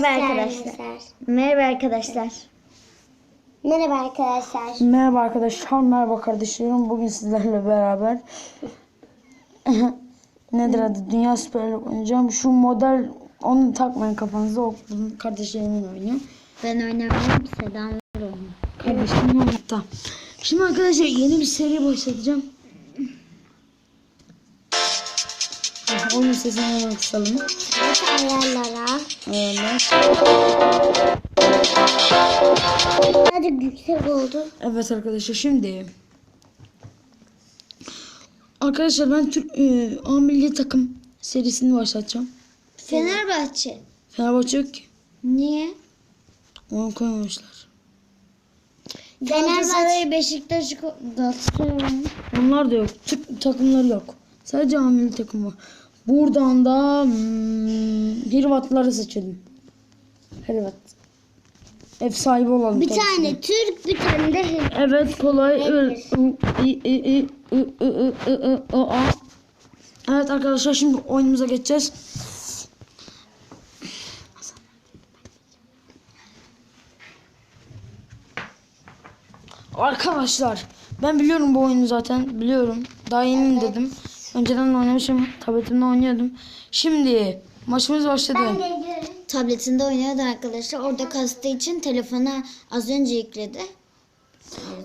Merhaba Arkadaşlar. Merhaba arkadaşlar. Merhaba arkadaşlar. Merhaba arkadaşlar, merhaba kardeşlerim. Bugün sizlerle beraber nedir adı? Dünya Süper Lig oynayacağım. Şu model onu takmayın kafanıza. O kardeşlerimin oyunu. Ben oynamıyorum. Selam oynuyor. Kardeşlerim oynatta. Şimdi arkadaşlar yeni bir seri başlatacağım. Oyun sesini hemen kısalım. Ayarlara. Ayarlar. Hadi yüksek oldu. Evet arkadaşlar şimdi Arkadaşlar ben Türk e, A milli takım serisini başlatacağım. Fenerbahçe. Fenerbahçe yok ki. Niye? Onu koymamışlar. Galatasaray, Beşiktaş, Galatasaray. Onlar da yok. Türk takımları yok. Sadece A milli takım var. Buradan da hmm, Hırvatları seçelim. Hırvat. Ev sahibi olalım. Bir tabii. tane Türk, bir tane de Hırvat. Evet kolay. Evet arkadaşlar şimdi oyunumuza geçeceğiz. Arkadaşlar ben biliyorum bu oyunu zaten biliyorum. Daha yeni evet. dedim. Önceden oynamışım. Tabletimde oynuyordum. Şimdi maçımız başladı. Tabletinde oynuyordu arkadaşlar. Orada kastığı için telefona az önce yükledi.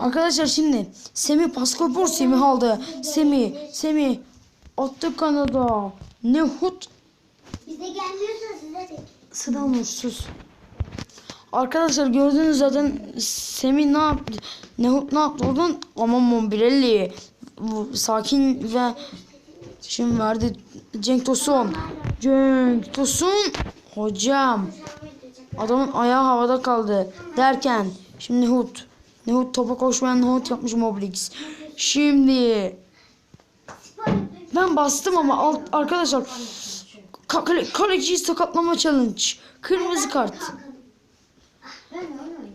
Arkadaşlar şimdi Semih paskapor Semih aldı. Semih, Semih attı kanada. Nehut Bize gelmiyorsa size de. Sıra sus. Arkadaşlar gördünüz zaten Semih ne yaptı? Nehut ne yaptı oradan? Aman Mombirelli. Sakin ve şimdi verdi Cenk Tosun. Cenk Tosun. Hocam. Adamın ayağı havada kaldı. Derken şimdi Nehut. Nehut topa koşmayan Nehut yapmış Moblix. Şimdi ben bastım ama alt, arkadaşlar ka- kale, kaleciyi sakatlama challenge. Kırmızı kart.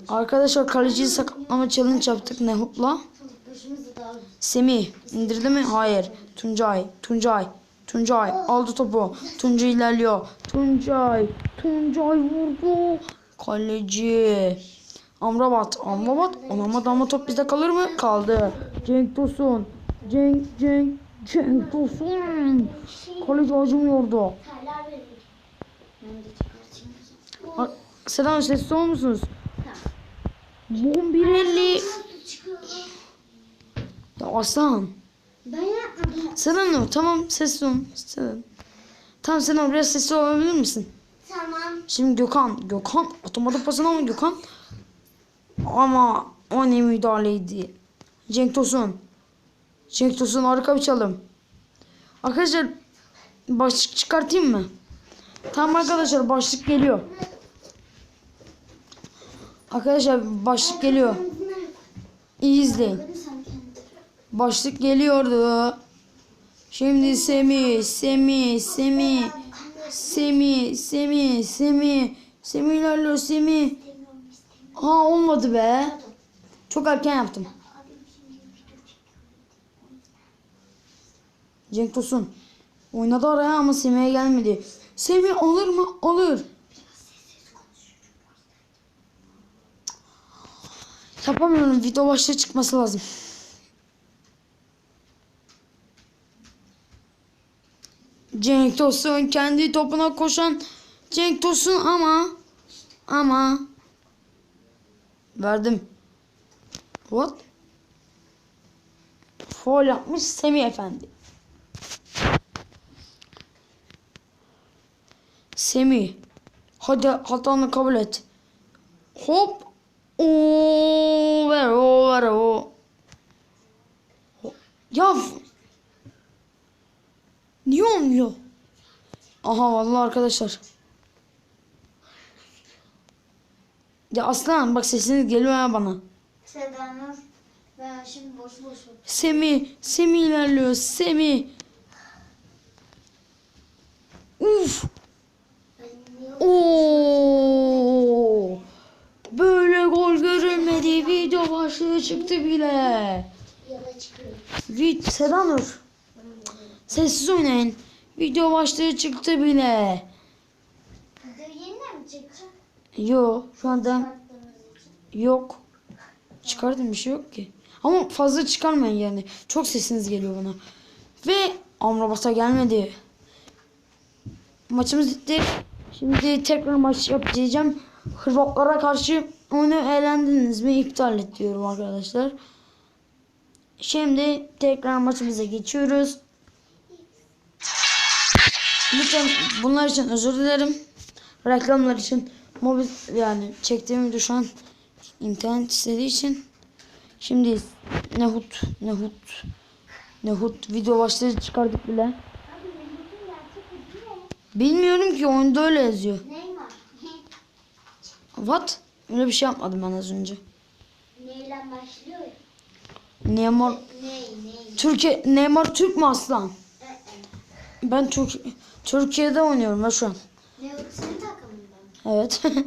Arkadaşlar kaleciyi sakatlama challenge yaptık Nehut'la. Semih indirdi mi? Hayır. Tuncay, Tuncay, Tuncay aldı topu. Tuncay ilerliyor. Tuncay, Tuncay vurdu. Kaleci. Amrabat, Amrabat, Amrabat ama top bizde kalır mı? Kaldı. Cenk Tosun, Cenk, Cenk, Cenk Tosun. Kaleci acımıyordu. Sedan sesli olmusunuz? Bomb 150 aslan. Ben yapmadım. Selam ne? Tamam sessiz. Selam. Tamam Selam biraz sessiz olabilir misin? Tamam. Şimdi Gökhan. Gökhan atamadı pasını ama Gökhan. Ama o ne müdahaleydi. Cenk Tosun. Cenk Tosun harika bir çalım. Arkadaşlar başlık çıkartayım mı? Tamam arkadaşlar başlık geliyor. Arkadaşlar başlık geliyor. İyi izleyin. Başlık geliyordu. Şimdi Semi, Semi, Semi, Semi, Semi, Semi, Semi ilerliyor Semi. Ha olmadı be. Çok erken yaptım. Cenk Tosun. Oynadı araya ama Semih'e gelmedi. Semih alır mı? Alır. Yapamıyorum. Video başlığı çıkması lazım. Cenk Tosun kendi topuna koşan Cenk Tosun ama ama verdim. What? Foul yapmış Semih Efendi. Semih. Hadi hatanı kabul et. Hop. Oo, ver o ver o. Ya Niye olmuyor? Aha vallahi arkadaşlar. Ya aslan bak sesiniz geliyor ya bana. Seda Nur. Ben şimdi boş boş Semi, Semi ilerliyor. Semi. Uf. Oo. Böyle gol görülmedi. Video başlığı çıktı bile. Yola çıkıyor. Vid Sedanur. Sessiz oynayın. Video başlığı çıktı bile. Yeniden mi çıktı? Yo şu anda yok. Çıkardım bir şey yok ki. Ama fazla çıkarmayın yani. Çok sesiniz geliyor bana. Ve Amrabat'a gelmedi. Maçımız bitti. Şimdi tekrar maç yapacağım. Hırvatlara karşı onu eğlendiniz mi iptal et diyorum arkadaşlar. Şimdi tekrar maçımıza geçiyoruz. Lütfen bunlar için özür dilerim. Reklamlar için mobil yani çektiğim video şu an internet istediği için. Şimdi Nehut Nehut Nehut video başlığı çıkardık bile. Ne? Bilmiyorum ki oyunda öyle yazıyor. Neymar. What? Öyle bir şey yapmadım ben az önce. Neyle başlıyor? Neymar Ney ney. Türkiye Neymar Türk mü aslan? Ee, e. Ben Türk Türkiye'de oynuyorum ben şu an. Nehut senin takımında mı? Evet.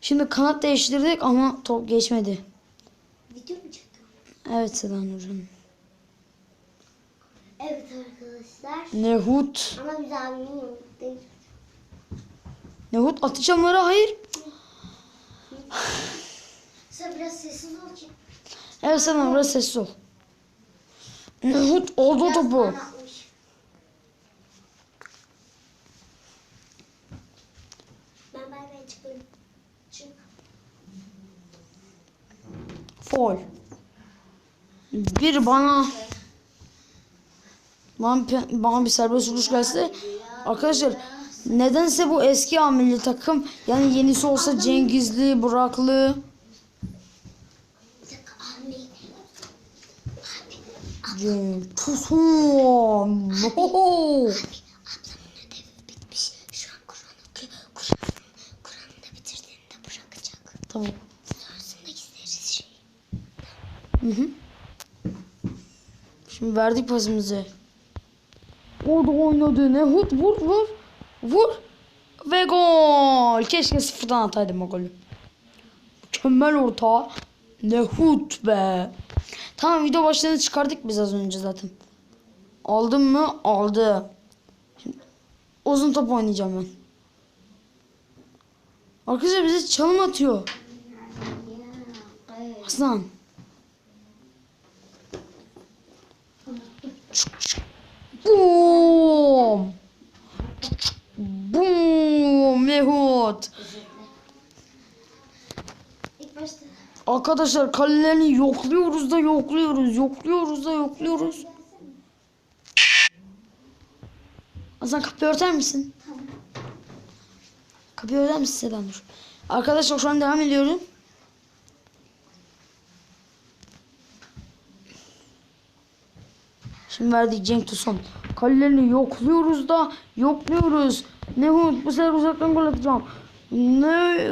Şimdi kanat değiştirdik ama top geçmedi. Video mu çıktı? Evet Sedan Hocam. Evet arkadaşlar. Nehut. Ama biz abimin yanındayız. Nehut atacağım oraya hayır. Sen biraz sessiz ol ki. Evet Sedan oraya sessiz ol. Nehut oldu çıkıyorum. Çık. Foul. Bir bana bana, bir- bana bir serbest vuruş gelse arkadaşlar nedense bu eski amilli takım yani yenisi olsa Cengizli, Buraklı bitirdiğinde bırakacak. Tamam. Sonrasında gizleriz şey. Hı hı. Şimdi verdik pasımızı. Orada oynadı. Nehut vur vur. Vur. Ve gol. Keşke sıfırdan ataydım o golü. Mükemmel orta. Nehut be. Tamam video başlığını çıkardık biz az önce zaten. Aldım mı? Aldı. Şimdi uzun top oynayacağım ben. Arkadaşlar bize çalım atıyor. Ya, Arkadaşlar kalelerini yokluyoruz da yokluyoruz. Yokluyoruz da yokluyoruz. Aslan kapıyı örter misin? Kapıyı örter misin Sedan dur. Arkadaşlar şu an devam ediyorum. Şimdi verdik Cenk Tosun. Kalelerini yokluyoruz da yokluyoruz. Ne bu? Bu sefer uzaktan gol atacağım. Ne?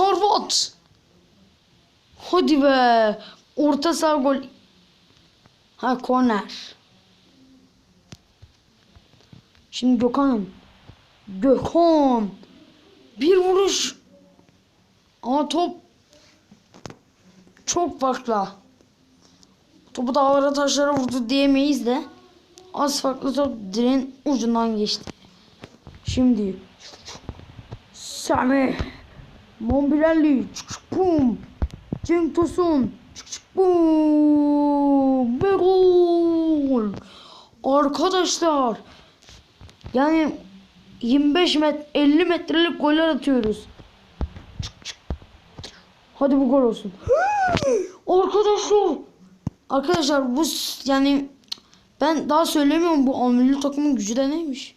Sarvat. Hadi be. Orta saha gol. Ha korner. Şimdi Gökhan. Gökhan. Bir vuruş. Ama top çok farklı. Topu dağlara taşlara vurdu diyemeyiz de. Az farklı top direğin ucundan geçti. Şimdi Sami Mombirelli çık çık bum Cenk Tosun çık çık bum ve gol Arkadaşlar yani 25 met 50 metrelik goller atıyoruz. Çık çık. Hadi bu gol olsun. Arkadaşlar Arkadaşlar bu yani ben daha söylemiyorum bu Almili takımın gücü de neymiş.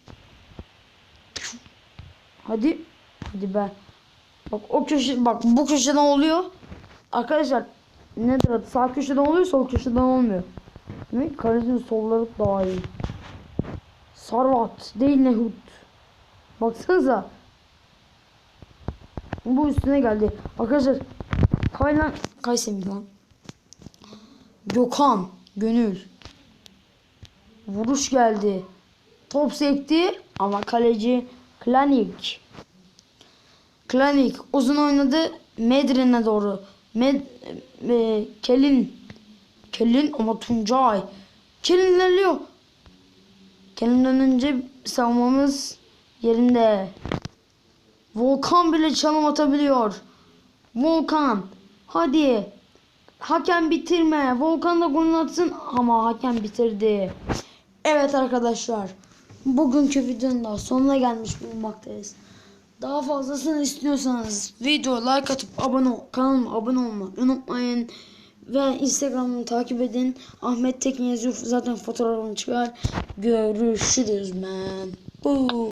Hadi. Hadi be. Bak o köşe bak bu köşeden oluyor. Arkadaşlar nedir adı? Sağ köşeden oluyor, sol köşeden olmuyor. Demek kalecinin solları daha iyi. Sarvat değil Nehut. Baksanıza. Bu üstüne geldi. Arkadaşlar Kaylan Kaysemi lan. Gökhan Gönül. Vuruş geldi. Top sekti ama kaleci Klanik. Klanik uzun oynadı Medrin'e doğru. Med e, Kelin Kelin ama Tuncay. Kelin ilerliyor. Kendinden önce savunmamız yerinde. Volkan bile çalım atabiliyor. Volkan. Hadi. Hakem bitirme. Volkan da golünü atsın ama hakem bitirdi. Evet arkadaşlar. Bugünkü videonun da sonuna gelmiş bulunmaktayız. Daha fazlasını istiyorsanız video like atıp abone ol, kanalıma abone olmayı unutmayın. Ve Instagram'ımı takip edin. Ahmet Tekin yazıyor. Zaten fotoğrafım çıkar. Görüşürüz men. Bu.